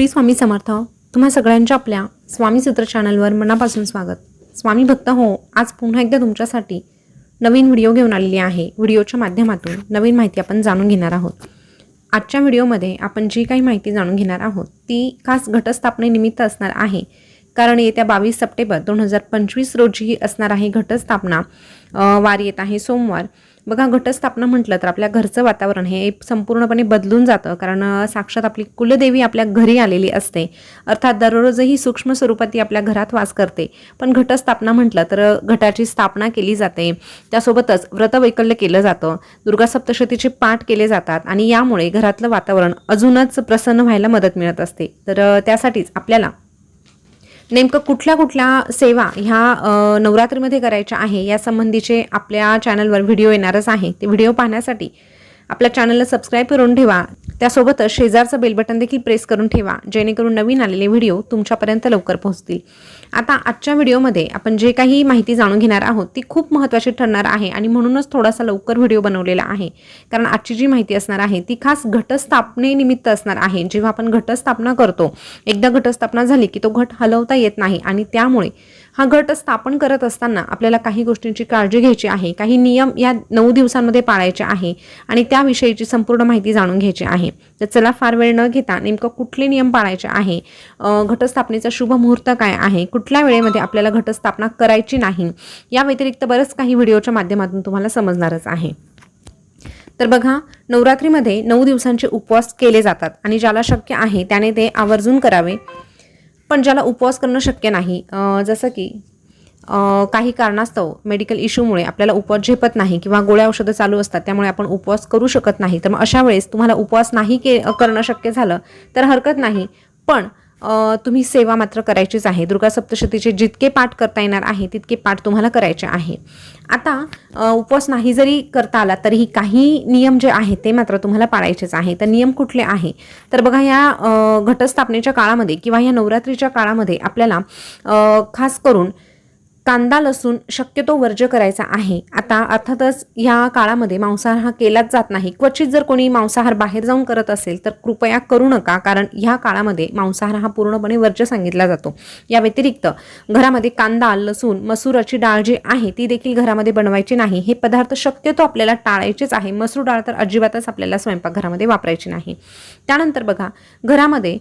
श्री स्वामी समर्थ तुम्हा सगळ्यांच्या आपल्या स्वामी सूत्र चॅनलवर मनापासून स्वागत. स्वामी भक्त हो आज पुन्हा एकदा तुमच्यासाठी नवीन व्हिडिओ घेऊन आलेली आहे. व्हिडिओच्या माध्यमातून नवीन माहिती आपण जाणून घेणार आहोत. आजच्या व्हिडिओमध्ये आपण जी काही माहिती जाणून घेणार आहोत ती खास घटस्थापनेनिमित्त असणार आहे. कारण येत्या बावीस सप्टेंबर दोन हजार पंचवीस रोजी असणार आहे घटस्थापना. वार येत आहे सोमवार. बघा घटस्थापना म्हटलं तर आपल्या घरचं वातावरण हे संपूर्णपणे बदलून जातं कारण साक्षात आपली कुलदेवी आपल्या घरी आलेली असते. अर्थात दररोजही सूक्ष्म स्वरूपात ती आपल्या घरात वास करते. पण घटस्थापना म्हटलं तर घटाची स्थापना केली जाते. त्यासोबतच व्रतवैकल्य केलं जातं. दुर्गा सप्तशतीचे पाठ केले जातात आणि यामुळे घरातलं वातावरण अजूनच प्रसन्न व्हायला मदत मिळत असते. तर त्यासाठीच आपल्याला नेमकं कुठल्या कुठल्या सेवा ह्या नवरात्रीमध्ये करायच्या आहे या संबंधीचे आपल्या चॅनलवर व्हिडिओ येणारच आहे. ते व्हिडिओ पाहण्यासाठी आपल्या चॅनलला सबस्क्राईब करून ठेवा. त्यासोबतच शेजारचं बेल बटन देखील प्रेस करून ठेवा जेणेकरून नवीन आलेले व्हिडिओ तुमच्यापर्यंत लवकर पोहोचतील. आता आजच्या व्हिडिओमध्ये आपण जे काही माहिती जाणून घेणार आहोत ती खूप महत्त्वाची ठरणार आहे आणि म्हणूनच थोडासा लवकर व्हिडिओ बनवलेला आहे. कारण आजची जी माहिती असणार आहे ती खास घटस्थापनेनिमित्त असणार आहे. जेव्हा आपण घटस्थापना करतो एकदा घटस्थापना झाली की तो घट हलवता येत नाही आणि त्यामुळे हा गट स्थापन करत असताना आपल्याला काही गोष्टींची काळजी घ्यायची आहे काही नियम या नऊ दिवसांमध्ये पाळायचे आहे आणि त्याविषयीची संपूर्ण माहिती जाणून घ्यायची आहे. तर चला फार वेळ न घेता नेमकं कुठले नियम पाळायचे आहे घटस्थापनेचा शुभ मुहूर्त काय आहे कुठल्या वेळेमध्ये आपल्याला घटस्थापना करायची नाही या व्यतिरिक्त बरंच काही व्हिडिओच्या माध्यमातून तुम्हाला समजणारच आहे. तर बघा नवरात्रीमध्ये नऊ दिवसांचे उपवास केले जातात आणि ज्याला शक्य आहे त्याने ते आवर्जून करावे. पण ज्याला उपवास करणं शक्य नाही जसं की काही कारणास्तव मेडिकल इश्यूमुळे आपल्याला उपवास झेपत नाही किंवा गोळ्या औषधं चालू असतात त्यामुळे आपण उपवास करू शकत नाही. तर मग अशा वेळेस तुम्हाला उपवास नाही के करणं शक्य झालं तर हरकत नाही. पण तुम्ही सेवा मात्र करायचीच आहे. दुर्गा सप्तशतीचे जितके पाठ करता येणार आहे तितके पाठ तुम्हाला करायचे आहे. आता उपवास नाही जरी करता आला तरीही काही नियम जे आहेत ते मात्र तुम्हाला पाळायचेच आहे. तर नियम कुठले आहे? तर बघा या घटस्थापनेच्या काळामध्ये किंवा या नवरात्रीच्या काळामध्ये आपल्याला खास करून कांदा लसूण शक्यतो वर्ज्य करायचा आहे. आता अर्थातच या काळामध्ये मांसाहार हा केलाच जात नाही. क्वचित जर कोणी मांसाहार बाहेर जाऊन करत असेल तर कृपया करू नका कारण ह्या काळामध्ये मांसाहार हा पूर्णपणे वर्ज्य सांगितला जातो. या व्यतिरिक्त घरामध्ये कांदा लसूण मसूराची डाळ जी आहे ती देखील घरामध्ये बनवायची नाही. हे पदार्थ शक्यतो आपल्याला टाळायचेच आहे. मसूर डाळ तर अजिबातच आपल्याला स्वयंपाकघरामध्ये वापरायची नाही. त्यानंतर बघा घरामध्ये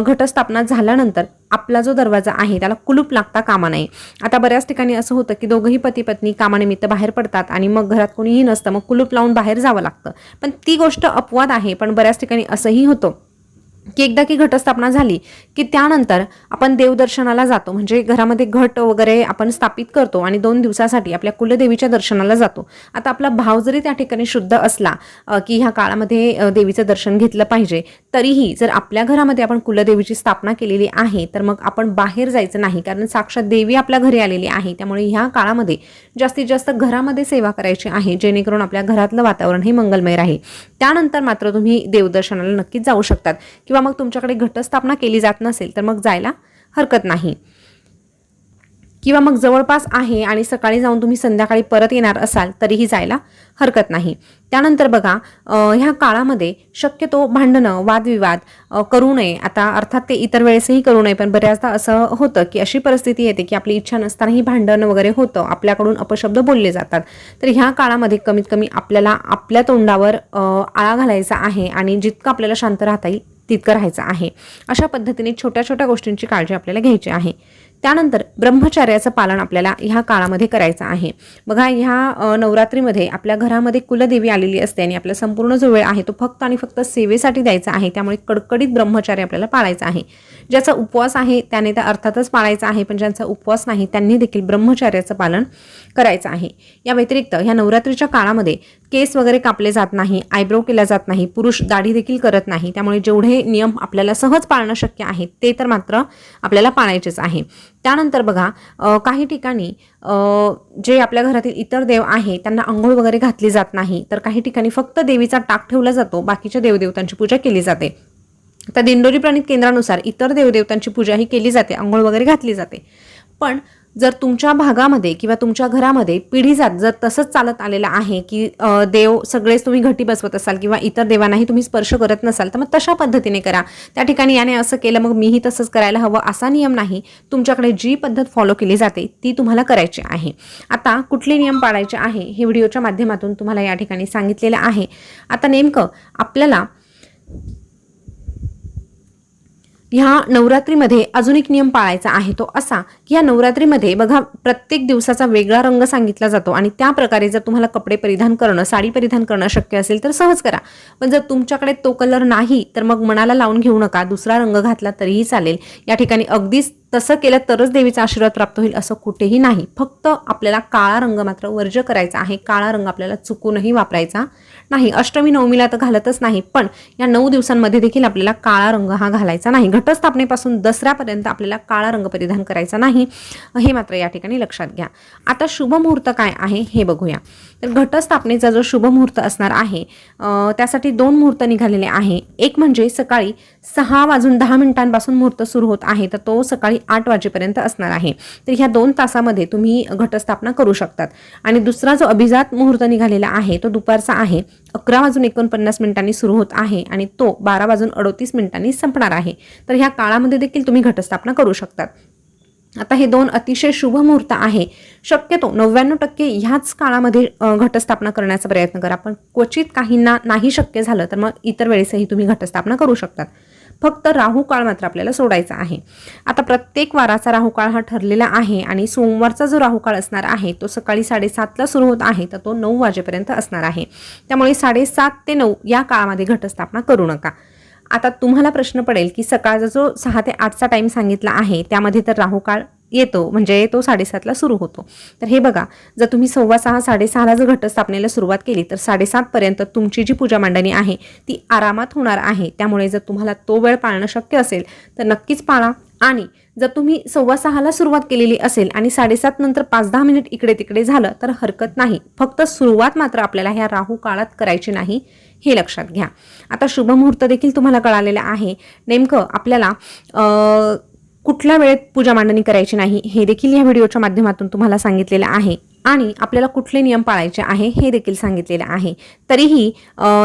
घटस्थापना झाल्यानंतर आपला जो दरवाजा आहे त्याला कुलूप लागता कामा नये. आता बऱ्याच ठिकाणी असं होतं की दोघंही पती पत्नी कामानिमित्त बाहेर पडतात आणि मग घरात कोणीही नसतं मग कुलूप लावून बाहेर जावं लागतं. पण ती गोष्ट अपवाद आहे पण बऱ्याच ठिकाणी असंही होतं. की एकदा की घटस्थापना झाली की त्यानंतर आपण देवदर्शनाला जातो. म्हणजे घरामध्ये घट वगैरे आपण स्थापित करतो आणि दोन दिवसासाठी आपल्या कुलदेवीच्या दर्शनाला जातो. आता आपला भाव जरी त्या ठिकाणी शुद्ध असला की ह्या काळामध्ये देवीचं दर्शन घेतलं पाहिजे तरीही जर आपल्या घरामध्ये आपण कुलदेवीची स्थापना केलेली आहे तर मग आपण बाहेर जायचं नाही. कारण साक्षात देवी आपल्या घरी आलेली आहे. त्यामुळे ह्या काळामध्ये जास्तीत जास्त घरामध्ये सेवा करायची आहे जेणेकरून आपल्या घरातलं वातावरण हे मंगलमय राहील. त्यानंतर मात्र तुम्ही देवदर्शनाला नक्कीच जाऊ शकतात. किंवा मग तुमच्याकडे घटस्थापना केली जात नसेल तर मग जायला हरकत नाही. किंवा मग जवळपास आहे आणि सकाळी जाऊन तुम्ही संध्याकाळी परत येणार असाल तरीही जायला हरकत नाही. त्यानंतर बघा ह्या काळामध्ये शक्यतो भांडणं वादविवाद करू नये. आता अर्थात ते इतर वेळेसही करू नये पण बऱ्याचदा असं होतं की अशी परिस्थिती येते की आपली इच्छा नसतानाही भांडण वगैरे होतं आपल्याकडून अपशब्द बोलले जातात. तर ह्या काळामध्ये कमीत कमी आपल्याला आपल्या तोंडावर आळा घालायचा आहे आणि जितकं आपल्याला शांत राहता येईल तितकं राहायचं आहे. अशा पद्धतीने छोट्या छोट्या गोष्टींची काळजी आपल्याला घ्यायची आहे. त्यानंतर ब्रह्मचार्याचं पालन आपल्याला ह्या काळामध्ये करायचं आहे. बघा ह्या नवरात्रीमध्ये आपल्या घरामध्ये कुलदेवी आलेली असते आणि आपला संपूर्ण जो वेळ आहे तो फक्त आणि फक्त सेवेसाठी द्यायचा आहे. त्यामुळे कडकडीत ब्रह्मचार्य आपल्याला पाळायचा आहे. ज्याचा उपवास आहे त्याने तर अर्थातच पाळायचा आहे पण ज्यांचा उपवास नाही त्यांनी देखील ब्रह्मचार्याचं पालन करायचं आहे. या व्यतिरिक्त ह्या नवरात्रीच्या काळामध्ये केस वगैरे कापले जात नाही आयब्रो केला जात नाही पुरुष दाढी देखील करत नाही. त्यामुळे जेवढे नियम आपल्याला सहज पाळणं शक्य आहे ते तर मात्र आपल्याला पाळायचेच आहे. त्यानंतर बघा काही ठिकाणी जे आपल्या घरातील इतर देव आहे त्यांना आंघोळ वगैरे घातली जात नाही. तर काही ठिकाणी फक्त देवीचा टाक ठेवला जातो बाकीच्या देवदेवतांची पूजा केली जाते. तर दिंडोरी प्राणित केंद्रानुसार इतर देवदेवतांची पूजा ही केली जाते आंघोळ वगैरे घातली जाते. पण जर तुमच्या भागामध्ये किंवा तुमच्या घरामध्ये पिढीजात जर तसंच चालत आलेलं आहे की देव सगळेच तुम्ही घटी बसवत असाल किंवा इतर देवांनाही तुम्ही स्पर्श करत नसाल तर मग तशा पद्धतीने करा. त्या ठिकाणी याने असं केलं मग मीही तसंच करायला हवं असा नियम नाही. तुमच्याकडे जी पद्धत फॉलो केली जाते ती तुम्हाला करायची आहे. आता कुठले नियम पाळायचे आहे हे व्हिडिओच्या माध्यमातून तुम्हाला या ठिकाणी सांगितलेलं आहे. आता नेमकं आपल्याला ह्या नवरात्रीमध्ये अजून एक नियम पाळायचा आहे तो असा की या नवरात्रीमध्ये बघा प्रत्येक दिवसाचा वेगळा रंग सांगितला जातो आणि त्या प्रकारे जर तुम्हाला कपडे परिधान करणं साडी परिधान करणं शक्य असेल तर सहज करा. पण जर तुमच्याकडे तो कलर नाही तर मग मनाला लावून घेऊ नका दुसरा रंग घातला तरीही चालेल. या ठिकाणी अगदीच तसं केलं तरच देवीचा आशीर्वाद प्राप्त होईल असं कुठेही नाही. फक्त आपल्याला काळा रंग मात्र वर्ज करायचा आहे काळा रंग आपल्याला चुकूनही वापरायचा नाही. अष्टमी नवमीला तर घालतच नाही पण या नऊ दिवसांमध्ये देखील आपल्याला काळा रंग हा घालायचा नाही. घटस्थापनेपासून दसऱ्यापर्यंत आपल्याला काळा रंग परिधान करायचा नाही हे मात्र या ठिकाणी लक्षात घ्या. आता शुभ मुहूर्त काय आहे हे बघूया. तर घटस्थापनेचा जो शुभ मुहूर्त असणार आहे त्यासाठी दोन मुहूर्त निघालेले आहे. एक म्हणजे सकाळी सहा वाजून दहा मिनिटांपासून मुहूर्त सुरू होत आहे तर तो सकाळी आठ वाजेपर्यंत असणार आहे. तर ह्या दोन तासामध्ये तुम्ही घटस्थापना करू शकतात. आणि दुसरा जो अभिजात मुहूर्त निघालेला आहे तो दुपारचा आहे. अकरा वाजून एकोणपन्नास मिनिटांनी सुरू होत आहे आणि तो बारा वाजून अडोतीस मिनिटांनी संपणार आहे. तर ह्या काळामध्ये देखील तुम्ही घटस्थापना करू शकतात. आता हे दोन अतिशय शुभ मुहूर्त आहे. शक्यतो नव्याण्णव टक्के ह्याच काळामध्ये घटस्थापना करण्याचा प्रयत्न करा. पण क्वचित काहींना नाही शक्य झालं तर मग इतर वेळेसही तुम्ही घटस्थापना करू शकतात. फक्त राहू काळ मात्र आपल्याला सोडायचा आहे. आता प्रत्येक वाराचा राहू काळ हा ठरलेला आहे आणि सोमवारचा जो राहू काळ असणार आहे तो सकाळी साडेसातला सुरू होत आहे तर तो नऊ वाजेपर्यंत असणार आहे. त्यामुळे साडेसात ते नऊ या काळामध्ये घटस्थापना करू नका. आता तुम्हाला प्रश्न पडेल की सकाळचा जो सहा ते आठचा टाईम सांगितला आहे त्यामध्ये तर राहू काळ येतो म्हणजे तो साडेसातला सुरू होतो. तर हे बघा जर तुम्ही सव्वा सहा साडेसहाला जर घटस्थापनेला सुरुवात केली तर साडेसातपर्यंत तुमची जी पूजा मांडणी आहे ती आरामात होणार आहे. त्यामुळे जर तुम्हाला तो वेळ पाळणं शक्य असेल तर नक्कीच पाळा. आणि जर तुम्ही सव्वा सहाला सुरुवात केलेली असेल आणि साडेसात नंतर पाच दहा मिनिट इकडे तिकडे झालं तर हरकत नाही. फक्त सुरुवात मात्र आपल्याला ह्या राहू काळात करायची नाही हे लक्षात घ्या. आता शुभ मुहूर्त देखील तुम्हाला कळालेला आहे. नेमकं आपल्याला कुठल्या वेळेत पूजा मांडणी करायची नाही हे देखील या व्हिडिओच्या माध्यमातून तुम्हाला सांगितलेलं आहे. आणि आपल्याला कुठले नियम पाळायचे आहे हे देखील सांगितलेलं आहे. तरीही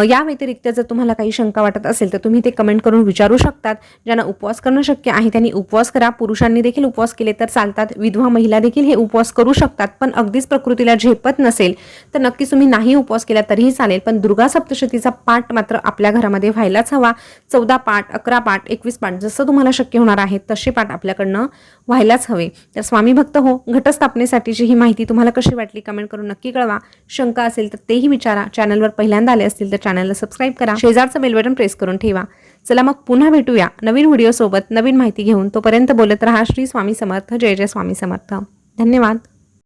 या व्यतिरिक्त जर तुम्हाला काही शंका वाटत असेल तर तुम्ही ते कमेंट करून विचारू शकतात. ज्यांना उपवास करणं शक्य आहे त्यांनी उपवास करा. पुरुषांनी देखील उपवास केले तर चालतात. विधवा महिला देखील हे उपवास करू शकतात. पण अगदीच प्रकृतीला झेपत नसेल तर नक्कीच तुम्ही नाही उपवास केला तरीही चालेल. पण दुर्गा सप्तशतीचा पाठ मात्र आपल्या घरामध्ये व्हायलाच हवा. चौदा पाठ अकरा पाठ एकवीस पाठ जसं तुम्हाला शक्य होणार आहे तसे पाठ आपल्याकडनं व्हायलाच हवे. तर स्वामी भक्त हो घटस्थापनेसाठीची ही माहिती तुम्हाला कशी कशी वाटली कमेंट करून नक्की कळवा. शंका असेल तर तेही विचारा. चॅनलवर पहिल्यांदा आले असतील तर चॅनलला सबस्क्राईब करा. शेजारचं बेल बटन प्रेस करून ठेवा. चला मग पुन्हा भेटूया नवीन व्हिडिओसोबत नवीन माहिती घेऊन. तोपर्यंत बोलत रहा. श्री स्वामी समर्थ. जय जय स्वामी समर्थ. धन्यवाद.